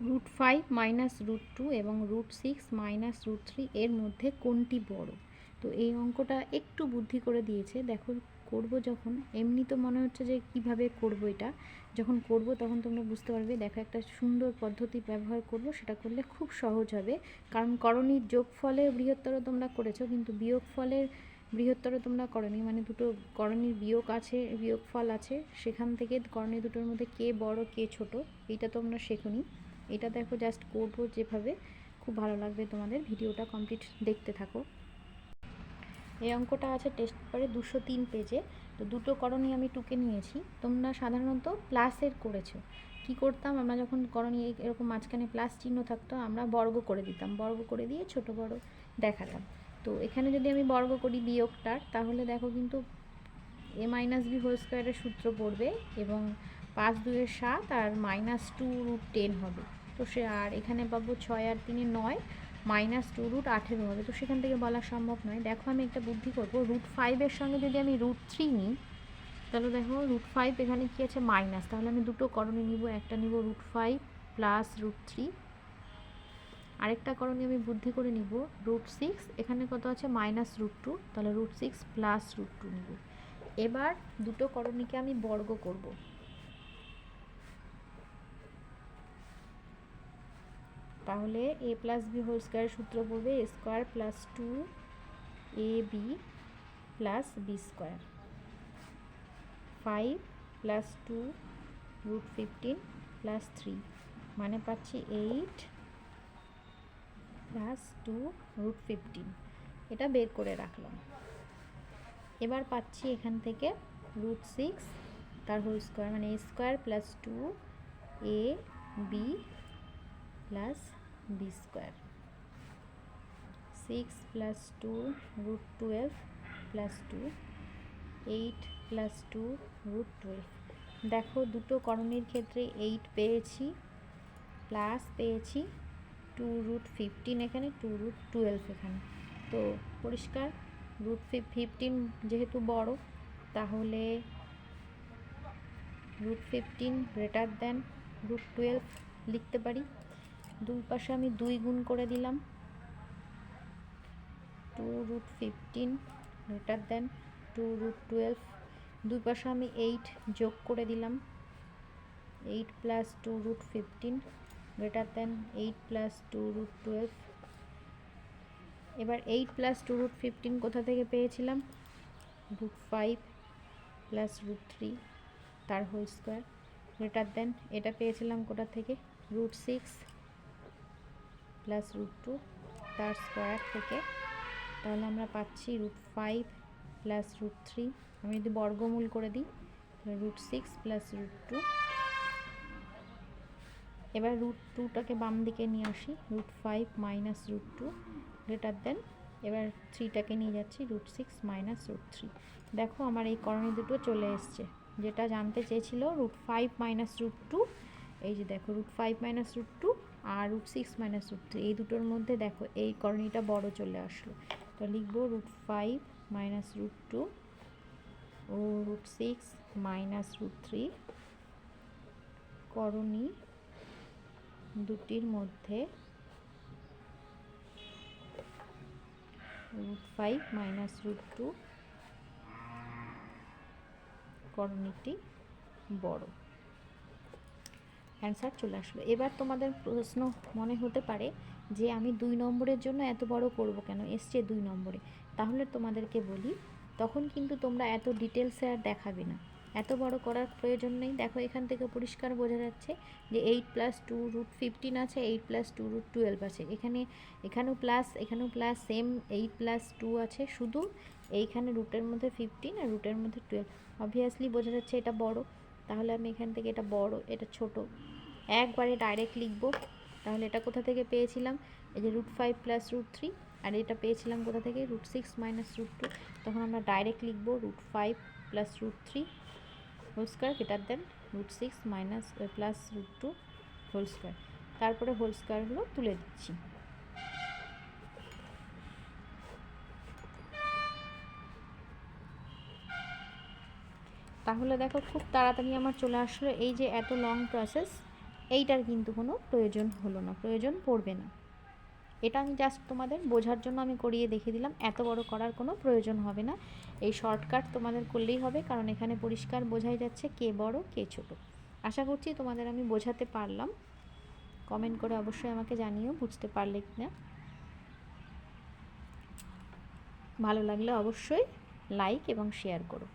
Root five minus root two এবং root six minus root three এর মধ্যে কোনটি বড়? তো এই অঙ্কটা একটু বুদ্ধি করে দিয়েছে। দেখো, করব যখন, এমনি তো মনে হচ্ছে যে কীভাবে করব এটা। যখন করব তখন তোমরা বুঝতে পারবে, দেখো একটা সুন্দর পদ্ধতি ব্যবহার করব, সেটা করলে খুব সহজ হবে। কারণ করণীর যোগফলে বৃহত্তর তোমরা করেছ, কিন্তু বিয়োগ ফলের বৃহত্তর তোমরা করনি। মানে দুটো করণীর বিয়োগ আছে বিয়োগ ফল আছে। সেখান থেকে করণী দুটোর মধ্যে কে বড়, কে ছোট, এইটা তোমরা শেখনি। এটা দেখো জাস্ট করব যেভাবে। খুব ভালো লাগবে তোমাদের ভিডিওটা কমপ্লিট দেখতে থাকো। এই অঙ্কটা আছে টেস্ট পেপারে দুশো তিন পেজে তো দুটো করণী আমি টুকে নিয়েছি। তোমরা সাধারণত প্লাসের করেছ। কি করতাম? আমরা যখন করণী এরকম মাঝখানে প্লাস চিহ্ন থাকতো, আমরা বর্গ করে দিতাম। বর্গ করে দিয়ে ছোট বড় দেখাতাম। তো এখানে যদি আমি বর্গ করি বিয়োগটার, তাহলে দেখো কিন্তু এ মাইনাস বি হোল স্কোয়ারের সূত্র পড়বে এবং পাঁচ দুয়ের সাত আর মাইনাস টু রুট টেন হবে। তো সে আর এখানে পাবো ছয় আর তিনে নয় মাইনাস টু রুট আঠেরো হবে। তো সেখান থেকে বলা সম্ভব নয়। দেখো আমি একটা বুদ্ধি করব রুট ফাইভের সঙ্গে যদি আমি রুট থ্রি নিই, তাহলে দেখো রুট ফাইভ এখানে কী আছে? মাইনাস তাহলে আমি দুটো করণে নিব, একটা নিব root five plus root three আরেকটা করণে আমি বুদ্ধি করে নিব রুট সিক্স এখানে কত আছে? মাইনাস রুট টু তাহলে root six plus root two নিব। এবার দুটো করণীকে আমি বর্গ করব। তাহলে A plus B whole square সূত্র পড়বে A square plus two A B plus B square five plus two root fifteen plus three মানে পাচ্ছি eight plus two root fifteen এটা বের করে রাখলাম। এবার পাচ্ছি এখান থেকে রুট সিক্স তার হোল স্কোয়ার মানে square plus two A B plus B square six plus two root twelve plus two eight plus two root twelve দেখো, দুটো করণের ক্ষেত্রে এইট পেয়েছি প্লাস পেয়েছি টু রুট ফিফটিন এখানে টু রুট টুয়েলভ এখানে। তো পরিষ্কার রুট ফিফটিন যেহেতু বড়, তাহলে root fifteen greater than root twelve লিখতে পারি। দুই পাশে আমি দুই গুণ করে দিলাম। Two root fifteen greater than two root twelve দুই পাশে আমি এইট যোগ করে দিলাম। Eight plus two root fifteen greater than eight plus two root twelve এবার eight plus two root fifteen কোথা থেকে পেয়েছিলাম? Root five plus root three তার হোল স্কোয়ার গ্রেটার দেন এটা পেয়েছিলাম কোথা থেকে? Root six plus root two তার স্কোয়ার থেকে। তাহলে আমরা পাচ্ছি root five plus root three. আমি যদি বর্গমূল করে দিই root six plus root two. এবার রুট টুটাকে বাম দিকে নিয়ে আসি, root five minus root two greater than. এবার থ্রিটাকে নিয়ে যাচ্ছি, root six minus root three. দেখো আমার এই করণী দুটো চলে এসছে। যেটা জানতে চেয়েছিল, root five minus root two. এই যে দেখো, root five minus root two আর root six minus root three এই দুটোর মধ্যে দেখো এই করণীটা বড় চলে আসলো। তো লিখব root five minus root two ও root six minus root three করণী দুটির মধ্যে root five minus root two করণীটি বড়। অ্যান্সার চলে আসলো। এবার তোমাদের প্রশ্ন মনে হতে পারে যে আমি দুই নম্বরের জন্য এত বড় করব কেন? এসছে দুই নম্বরে। তাহলে তোমাদেরকে বলি, তখন কিন্তু তোমরা এত ডিটেলসে আর দেখাবে না। এত বড় করার প্রয়োজন নেই। দেখো, এখান থেকে পরিষ্কার বোঝা যাচ্ছে যে eight plus two root fifteen আছে eight plus two root twelve আছে। এখানে, এখানেও প্লাস এখানেও plus same eight plus two আছে। শুধু এইখানে রুটের মধ্যে ফিফটিন আর রুটের মধ্যে টুয়েলভ অবভিয়াসলি বোঝা যাচ্ছে এটা বড়। তাহলে আমি এখান থেকে এটা বড়, এটা ছোট। একবারে ডাইরেক্ট লিখব। তাহলে এটা কোথা থেকে পেয়েছিলাম? এই যে root five plus root three আর এটা পেয়েছিলাম কোথা থেকে? Root six minus root two তখন আমরা ডাইরেক্ট লিখব root five plus root three whole square greater than root six minus plus root two whole square তারপরে হোল স্কোয়ারগুলো তুলে দিচ্ছি। তাহলে দেখো খুব তাড়াতাড়ি আমার চলে আসলো। এই যে এত লং প্রসেস এইটার কিন্তু কোনো প্রয়োজন হলো না, প্রয়োজন পড়বে না। এটা আমি জাস্ট তোমাদের বোঝার জন্য আমি করিয়ে দেখিয়ে দিলাম, এত বড় করার কোনো প্রয়োজন হবে না। এই শর্টকাট তোমাদের করলেই হবে, কারণ এখানে পরিষ্কার বোঝাই যাচ্ছে কে বড়, কে ছোট। আশা করছি তোমাদের আমি বোঝাতে পারলাম। কমেন্ট করে অবশ্যই আমাকে জানিও, বুঝতে পারলে কি না ভালো লাগলে অবশ্যই লাইক এবং শেয়ার করো।